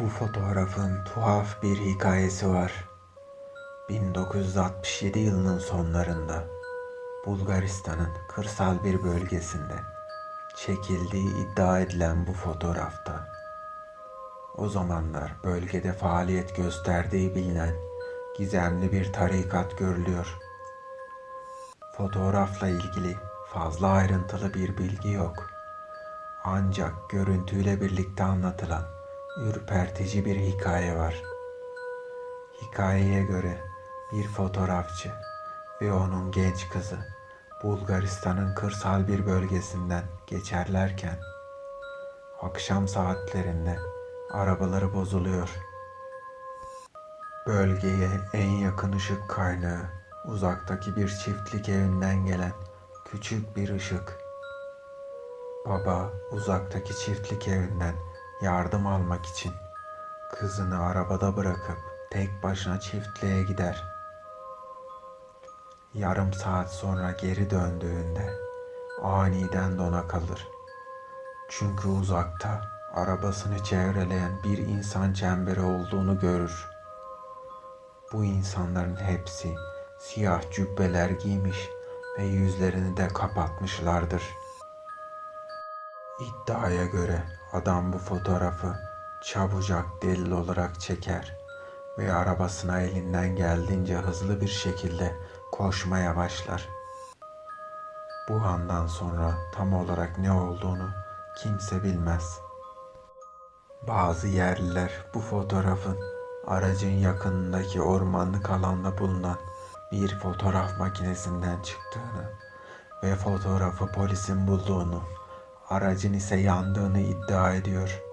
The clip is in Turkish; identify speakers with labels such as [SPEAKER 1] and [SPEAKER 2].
[SPEAKER 1] Bu fotoğrafın tuhaf bir hikayesi var. 1967 yılının sonlarında Bulgaristan'ın kırsal bir bölgesinde çekildiği iddia edilen bu fotoğrafta o zamanlar bölgede faaliyet gösterdiği bilinen gizemli bir tarikat görülüyor. Fotoğrafla ilgili fazla ayrıntılı bir bilgi yok. Ancak görüntüyle birlikte anlatılan ürpertici bir hikaye var. Hikayeye göre bir fotoğrafçı ve onun genç kızı Bulgaristan'ın kırsal bir bölgesinden geçerlerken akşam saatlerinde arabaları bozuluyor. Bölgeye en yakın ışık kaynağı uzaktaki bir çiftlik evinden gelen küçük bir ışık. Baba uzaktaki çiftlik evinden yardım almak için kızını arabada bırakıp tek başına çiftliğe gider. Yarım saat sonra geri döndüğünde aniden dona kalır. Çünkü uzakta arabasını çevreleyen bir insan çemberi olduğunu görür. Bu insanların hepsi siyah cübbeler giymiş ve yüzlerini de kapatmışlardır. İddiaya göre adam bu fotoğrafı çabucak delil olarak çeker ve arabasına elinden geldiğince hızlı bir şekilde koşmaya başlar. Bu andan sonra tam olarak ne olduğunu kimse bilmez. Bazı yerliler bu fotoğrafın aracın yakınındaki ormanlık alanda bulunan bir fotoğraf makinesinden çıktığını ve fotoğrafı polisin bulduğunu, aracın ise yandığını iddia ediyor.